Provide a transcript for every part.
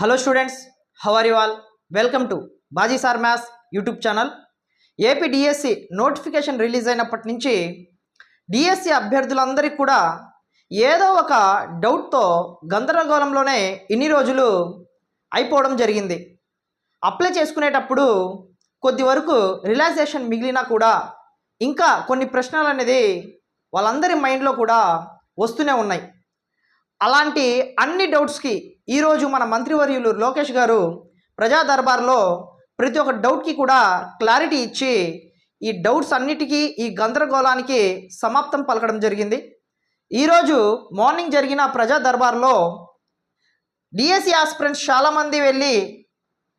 Hello students how are you all welcome to Baji sir maths YouTube channel AP DSC notification release అయినప్పటి నుంచి DSC అభ్యర్థులందరికీ కూడా ఏదో ఒక డౌట్తో గందరగోళంలోనే ఇన్ని రోజులు అయిపోవడం జరిగింది. అప్లై చేసుకునేటప్పుడు కొద్ది వరకు రిలాక్సేషన్ మిగిలినా కూడా ఇంకా కొన్ని ప్రశ్నలు అనేది వాళ్ళందరి మైండ్లో కూడా వస్తూనే ఉన్నాయి. అలాంటి అన్ని డౌట్స్కి ఈరోజు మన మంత్రివర్యులు లోకేష్ గారు ప్రజా దర్బార్లో ప్రతి ఒక్క డౌట్కి కూడా క్లారిటీ ఇచ్చి ఈ డౌట్స్ అన్నిటికీ ఈ గందరగోళానికి సమాప్తం పలకడం జరిగింది. ఈరోజు మార్నింగ్ జరిగిన ప్రజా దర్బార్లో డిఎస్సి ఆస్పిరెంట్స్ చాలామంది వెళ్ళి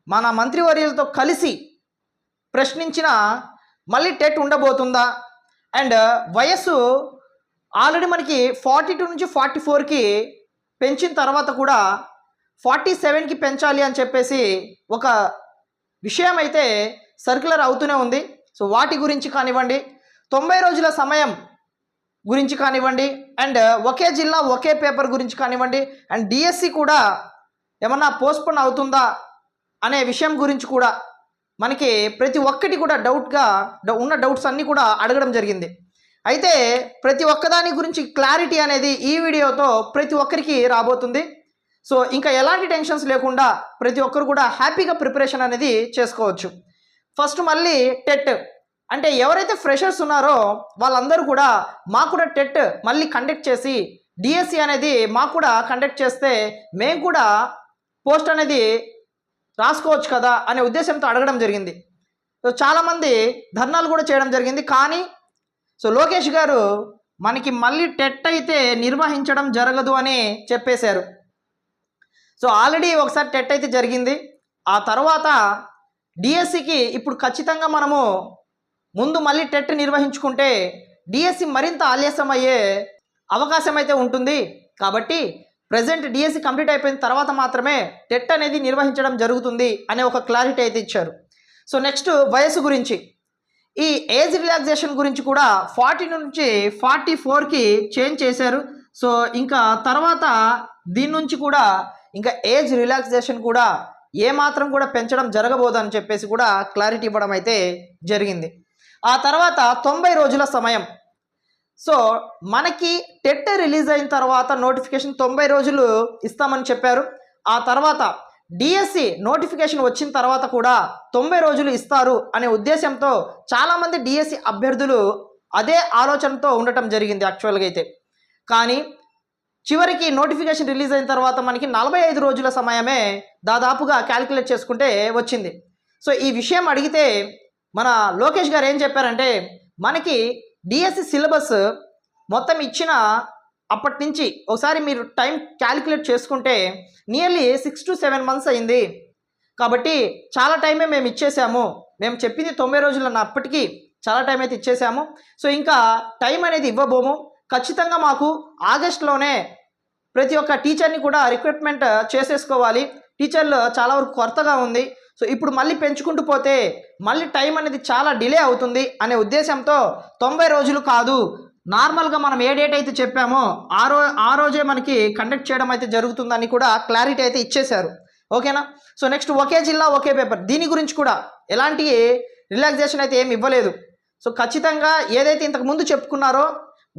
మన మంత్రివర్యులతో కలిసి ప్రశ్నించిన మళ్ళీ టెట్ ఉండబోతుందా? అండ్ వయస్సు ఆల్రెడీ మనకి ఫార్టీ టూ నుంచి ఫార్టీ ఫోర్కి పెంచిన తర్వాత కూడా ఫార్టీ సెవెన్కి పెంచాలి అని చెప్పేసి ఒక విషయం అయితే సర్క్యులర్ అవుతూనే ఉంది. సో వాటి గురించి కానివ్వండి తొంభై రోజుల సమయం గురించి కానివ్వండి అండ్ ఒకే జిల్లా ఒకే పేపర్ గురించి కానివ్వండి అండ్ డిఎస్సి కూడా ఏమన్నా పోస్ట్పోన్ అవుతుందా అనే విషయం గురించి కూడా మనకి ప్రతి ఒక్కటి కూడా డౌట్గా ఉన్న డౌట్స్ అన్నీ కూడా అడగడం జరిగింది. అయితే ప్రతి ఒక్కదాని గురించి క్లారిటీ అనేది ఈ వీడియోతో ప్రతి ఒక్కరికి రాబోతుంది. సో ఇంకా ఎలాంటి టెన్షన్స్ లేకుండా ప్రతి ఒక్కరు కూడా హ్యాపీగా ప్రిపరేషన్ అనేది చేసుకోవచ్చు. ఫస్ట్ మళ్ళీ టెట్. అంటే ఎవరైతే ఫ్రెషర్స్ ఉన్నారో వాళ్ళందరూ కూడా మాకు కూడా టెట్ మళ్ళీ కండక్ట్ చేసి డిఎస్సి అనేది మాకు కూడా కండక్ట్ చేస్తే మేము కూడా పోస్ట్ అనేది రాసుకోవచ్చు కదా అనే ఉద్దేశంతో అడగడం జరిగింది. సో చాలామంది ధర్నాలు కూడా చేయడం జరిగింది. కానీ సో లోకేష్ గారు మనకి మళ్ళీ టెట్ అయితే నిర్వహించడం జరగదు అని చెప్పేశారు. సో ఆల్రెడీ ఒకసారి టెట్ అయితే జరిగింది. ఆ తర్వాత డిఎస్సికి ఇప్పుడు ఖచ్చితంగా మనము ముందు మళ్ళీ టెట్ నిర్వహించుకుంటే డిఎస్సి మరింత ఆలస్యం అయ్యే అవకాశం అయితే ఉంటుంది. కాబట్టి ప్రజెంట్ డిఎస్సి కంప్లీట్ అయిపోయిన తర్వాత మాత్రమే టెట్ అనేది నిర్వహించడం జరుగుతుంది అనే ఒక క్లారిటీ అయితే ఇచ్చారు. సో నెక్స్ట్ వయసు గురించి. ఈ ఏజ్ రిలాక్సేషన్ గురించి కూడా ఫార్టీ నుంచి ఫార్టీ ఫోర్కి చేంజ్ చేశారు. సో ఇంకా తర్వాత దీని నుంచి కూడా ఇంకా ఏజ్ రిలాక్సేషన్ కూడా ఏ మాత్రం కూడా పెంచడం జరగబోదని చెప్పేసి కూడా క్లారిటీ ఇవ్వడం అయితే జరిగింది. ఆ తర్వాత తొంభై రోజుల సమయం. సో మనకి టెట్ రిలీజ్ అయిన తర్వాత నోటిఫికేషన్ తొంభై రోజులు ఇస్తామని చెప్పారు. ఆ తర్వాత డిఎస్సి నోటిఫికేషన్ వచ్చిన తర్వాత కూడా తొంభై రోజులు ఇస్తారు అనే ఉద్దేశంతో చాలామంది డిఎస్సి అభ్యర్థులు అదే ఆలోచనతో ఉండటం జరిగింది యాక్చువల్గా అయితే. కానీ చివరికి నోటిఫికేషన్ రిలీజ్ అయిన తర్వాత మనకి నలభై ఐదు రోజుల సమయమే దాదాపుగా క్యాలిక్యులేట్ చేసుకుంటే వచ్చింది. సో ఈ విషయం అడిగితే మన లోకేష్ గారు ఏం చెప్పారంటే మనకి డిఎస్సి సిలబస్ మొత్తం ఇచ్చిన అప్పటి నుంచి ఒకసారి మీరు టైం క్యాలిక్యులేట్ చేసుకుంటే nearly six to seven months అయింది. కాబట్టి చాలా టైమే మేము ఇచ్చేసాము. మేము చెప్పింది తొంభై రోజులు అన్న అప్పటికి చాలా టైం అయితే ఇచ్చేసాము. సో ఇంకా టైం అనేది ఇవ్వబోము. ఖచ్చితంగా మాకు ఆగస్ట్లోనే ప్రతి ఒక్క టీచర్ని కూడా రిక్రూట్మెంట్ చేసేసుకోవాలి. టీచర్లు చాలా వరకు కొరతగా ఉంది. సో ఇప్పుడు మళ్ళీ పెంచుకుంటూ పోతే మళ్ళీ టైం అనేది చాలా డిలే అవుతుంది అనే ఉద్దేశంతో తొంభై రోజులు కాదు నార్మల్గా మనం ఏ డేట్ అయితే చెప్పామో ఆ రో ఆ రోజే మనకి కండక్ట్ చేయడం అయితే జరుగుతుందని కూడా క్లారిటీ అయితే ఇచ్చేశారు. ఓకేనా? సో నెక్స్ట్ ఒకే జిల్లా ఒకే పేపర్. దీని గురించి కూడా ఎలాంటి రిలాక్సేషన్ అయితే ఏమి ఇవ్వలేదు. సో ఖచ్చితంగా ఏదైతే ఇంతకు ముందు చెప్పుకున్నారో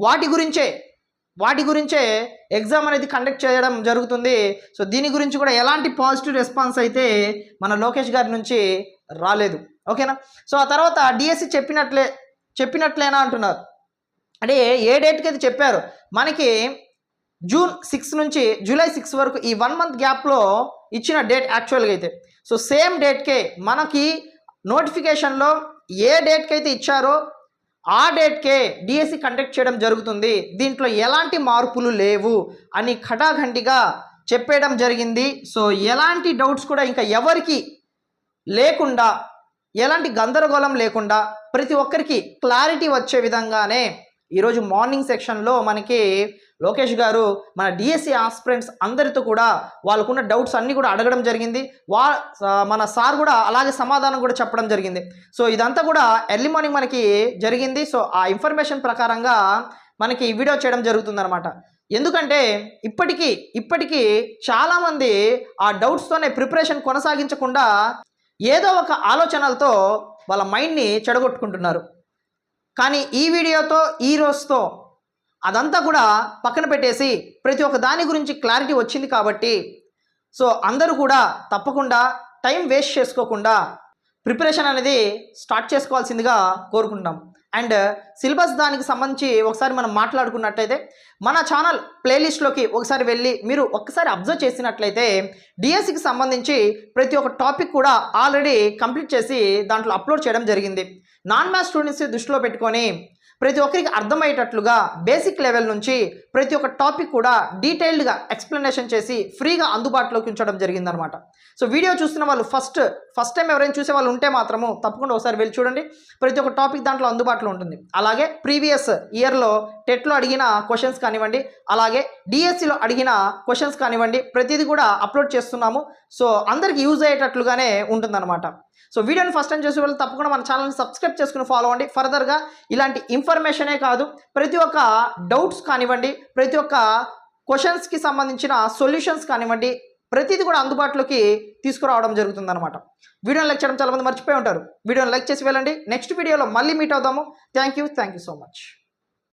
వాటి గురించే వాటి గురించే ఎగ్జామ్ అనేది కండక్ట్ చేయడం జరుగుతుంది. సో దీని గురించి కూడా ఎలాంటి పాజిటివ్ రెస్పాన్స్ అయితే మన లోకేష్ గారి నుంచి రాలేదు. ఓకేనా? సో ఆ తర్వాత డిఎస్సి చెప్పినట్లే చెప్పినట్లేనా అంటున్నారు? అంటే ఏ డేట్కి అయితే చెప్పారు మనకి జూన్ సిక్స్ నుంచి జూలై సిక్స్ వరకు ఈ వన్ మంత్ గ్యాప్లో ఇచ్చిన డేట్ యాక్చువల్గా అయితే. సో సేమ్ డేట్కే మనకి నోటిఫికేషన్లో ఏ డేట్కి అయితే ఇచ్చారో ఆ డేట్కే డిఎస్సి కండక్ట్ చేయడం జరుగుతుంది. దీంట్లో ఎలాంటి మార్పులు లేవు అని ఖటాఖండిగా చెప్పేయడం జరిగింది. సో ఎలాంటి డౌట్స్ కూడా ఇంకా ఎవరికి లేకుండా ఎలాంటి గందరగోళం లేకుండా ప్రతి ఒక్కరికి క్లారిటీ వచ్చే విధంగానే ఈరోజు మార్నింగ్ సెక్షన్లో మనకి లోకేష్ గారు మన డిఎస్సి ఆస్పిరెంట్స్ అందరితో కూడా వాళ్ళకున్న డౌట్స్ అన్నీ కూడా అడగడం జరిగింది. వా మన సార్ కూడా అలాగే సమాధానం కూడా చెప్పడం జరిగింది. సో ఇదంతా కూడా ఎర్లీ మార్నింగ్ మనకి జరిగింది. సో ఆ ఇన్ఫర్మేషన్ ప్రకారంగా మనకి వీడియో చేయడం జరుగుతుందనమాట ఎందుకంటే ఇప్పటికీ ఇప్పటికీ చాలామంది ఆ డౌట్స్తోనే ప్రిపరేషన్ కొనసాగించకుండా ఏదో ఒక ఆలోచనలతో వాళ్ళ మైండ్ని చెడగొట్టుకుంటున్నారు. కానీ ఈ వీడియోతో ఈ రోజుతో అదంతా కూడా పక్కన పెట్టేసి ప్రతి ఒక్క దాని గురించి క్లారిటీ వచ్చింది కాబట్టి సో అందరూ కూడా తప్పకుండా టైం వేస్ట్ చేసుకోకుండా ప్రిపరేషన్ అనేది స్టార్ట్ చేసుకోవాల్సిందిగా కోరుకుంటున్నాం. అండ్ సిలబస్ దానికి సంబంధించి ఒకసారి మనం మాట్లాడుకున్నట్లయితే మన ఛానల్ ప్లేలిస్ట్లోకి ఒకసారి వెళ్ళి మీరు ఒక్కసారి అబ్జర్వ్ చేసినట్లయితే డిఎస్సికి సంబంధించి ప్రతి ఒక్క టాపిక్ కూడా ఆల్రెడీ కంప్లీట్ చేసి దాంట్లో అప్లోడ్ చేయడం జరిగింది. నాన్ మ్యాథ్స్ స్టూడెంట్స్ని దృష్టిలో పెట్టుకొని ప్రతి ఒక్కరికి అర్థమయ్యేటట్లుగా బేసిక్ లెవెల్ నుంచి ప్రతి ఒక్క టాపిక్ కూడా డీటెయిల్డ్గా ఎక్స్ప్లెనేషన్ చేసి ఫ్రీగా అందుబాటులోకి ఉంచడం జరిగిందనమాట సో వీడియో చూస్తున్న వాళ్ళు ఫస్ట్ ఫస్ట్ టైం ఎవరైనా చూసే వాళ్ళు ఉంటే మాత్రము తప్పకుండా ఒకసారి వెళ్ళి చూడండి. ప్రతి ఒక్క టాపిక్ దాంట్లో అందుబాటులో ఉంటుంది. అలాగే ప్రీవియస్ ఇయర్లో టెట్లో అడిగిన క్వశ్చన్స్ కానివ్వండి అలాగే డిఎస్సిలో అడిగిన క్వశ్చన్స్ కానివ్వండి ప్రతిదీ కూడా అప్లోడ్ చేస్తున్నాము. సో అందరికి యూజ్ అయ్యేటట్లుగానే ఉంటుందన్నమాట. సో వీడియోని ఫస్ట్ టైం చేసే వాళ్ళు తప్పకుండా మన ఛానల్ని సబ్స్క్రైబ్ చేసుకుని ఫాలో అవ్వండి. ఫర్దర్గా ఇలాంటి ఇన్ఫర్మేషనే కాదు ప్రతి ఒక్క డౌట్స్ కానివ్వండి ప్రతి ఒక్క క్వశ్చన్స్కి సంబంధించిన సొల్యూషన్స్ కానివ్వండి ప్రతిదీ కూడా అందుబాటులోకి తీసుకురావడం జరుగుతుందన్నమాట. వీడియోని లైక్ చేయడం చాలామంది మర్చిపోయి ఉంటారు. వీడియోని లైక్ చేసి వెళ్ళండి. నెక్స్ట్ వీడియోలో మళ్ళీ మీట్ అవుదాము. Thank you thank you so much